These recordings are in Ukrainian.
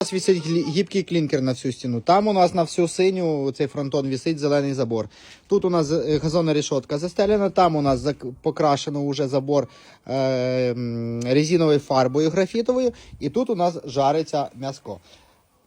нас висить гібкий клінкер на всю стіну. Там у нас на всю синю цей фронтон висить зелений забор. Тут у нас е, газонна решетка застелена, там у нас покрашено уже забор е, резиновою фарбою графітовою, і тут у нас жариться м'яско.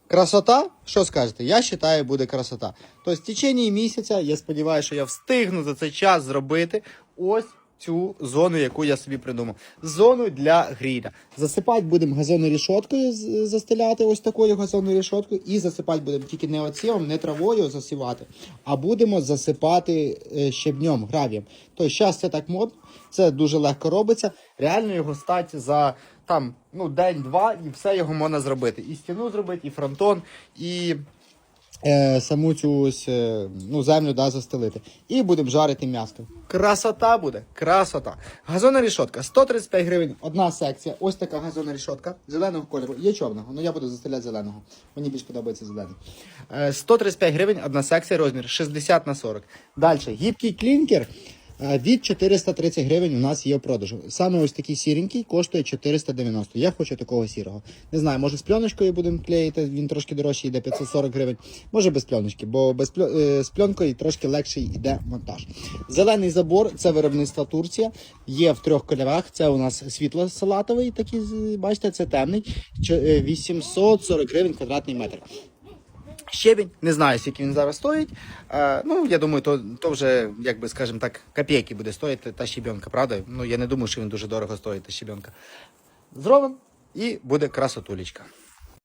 Красота, що скажете? Я вважаю, буде красота. Тобто, в течение місяця я сподіваюся, що я встигну за цей час зробити ось цю зону, яку я собі придумав. Зону для гріля. Засипати будемо газонною рішоткою, застеляти ось такою газонною рішоткою, і засипати будемо тільки не оцівом, не травою засівати, а будемо засипати е, щебнем, гравієм. Тобто, зараз це так модно, це дуже легко робиться. Реально його стати за там ну, день-два, і все його можна зробити. І стіну зробити, і фронтон, і е, саму цю ось, е, ну, землю да, застелити. І будемо жарити м'ясо. Красота буде, красота. Газонна рішотка 135 гривень, одна секція. Ось така газонна рішотка зеленого кольору. Є чорного, але я буду застеляти зеленого. Мені більш подобається зелений. Е, 135 гривень, одна секція, розмір 60 на 40. Далі, гібкий клінкер. Е, Від 430 гривень у нас є в продажу. Саме ось такий сіренький коштує 490. Я хочу такого сірого. Не знаю, може з пленочкою будемо клеїти, він трошки дорожчий йде 540 гривень. Може без пленочки, бо без е, з пленкою трошки легший йде монтаж. Зелений забор це виробництво Турція. Є в трьох кольорах. Це у нас світло-салатовий, такий, бачите, це темний. Е, 840 гривень квадратний метр. Щебінь, не знаю, скільки він зараз стоїть. Е, ну, я думаю, то, то вже, як би, скажімо так, копійки буде стоїти та щебенка, правда? Ну, я не думаю, що він дуже дорого стоїть, та щебенка. Зробимо і буде красотулечка.